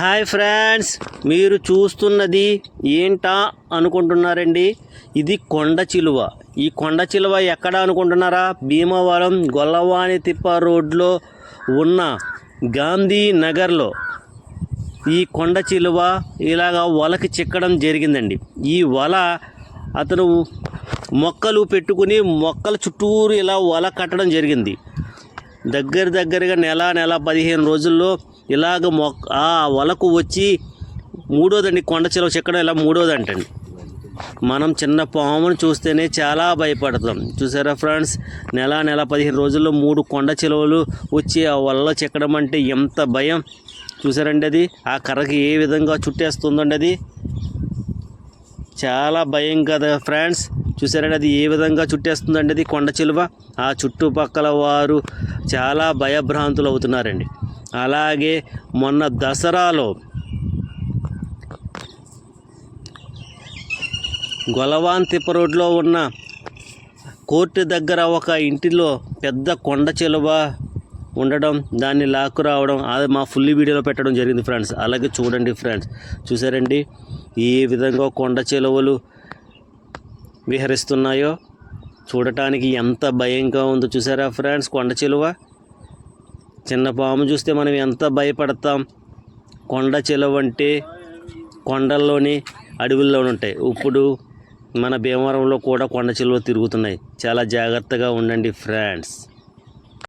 Hi friends మీరు చూస్తున్నది ఏంటా అనుకుంటున్నారండి? ఇది కొండ చిలువ. ఈ కొండ చిలువ ఎక్కడ అనుకుంటున్నారా? భీమవరం గొల్లవాణి తిప్ప రోడ్లో ఉన్న గాంధీ నగర్లో ఈ కొండ చిలువ ఇలాగా వలకి చిక్కడం జరిగిందండి. ఈ వల అతను మొక్కలు పెట్టుకుని మొక్కల చుట్టూరు ఇలా వల కట్టడం జరిగింది. దగ్గర దగ్గరగా నెల నెల పదిహేను రోజుల్లో ఇలాగ మొక్క ఆ వలకు వచ్చి మూడోదండి కొండ చిలువ చిక్కడం ఇలా మూడోదంటండి. మనం చిన్న పామును చూస్తేనే చాలా భయపడతాం. చూసారా ఫ్రెండ్స్? నెల నెల పదిహేను రోజుల్లో మూడు కొండ చిలువలు వచ్చి ఆ వల్ల చెక్కడం అంటే ఎంత భయం. చూసారండి అది? ఆ కర్రకి ఏ విధంగా చుట్టేస్తుందండి అది? చాలా భయం కదా ఫ్రెండ్స్? చూసారండి అది ఏ విధంగా చుట్టేస్తుందండి అది కొండ చిలువ. ఆ చుట్టుపక్కల వారు చాలా భయభ్రాంతులు అవుతున్నారండి. అలాగే మొన్న దసరాలో గొలవాన్ తిప్ప రోడ్లో ఉన్న కోర్టు దగ్గర ఒక ఇంటిలో పెద్ద కొండ చిలువ ఉండడం దాన్ని లాక్కు రావడం అది మా ఫుల్ వీడియోలో పెట్టడం జరిగింది ఫ్రెండ్స్. అలాగే చూడండి ఫ్రెండ్స్ చూసారండి? ఏ విధంగా కొండ చిలువలు విహరిస్తున్నాయో? చూడటానికి ఎంత భయంగా ఉందో చూసారా ఫ్రెండ్స్? కొండ చిలువ? చిన్న పాము చూస్తే మనం ఎంత భయపడతాం? కొండ చిలువ అంటే కొండల్లోని అడవుల్లో ఉంటాయి. ఇప్పుడు మన భీమవరంలో కూడా కొండ చిలువ తిరుగుతున్నాయి. చాలా జాగ్రత్తగా ఉండండి ఫ్రెండ్స్.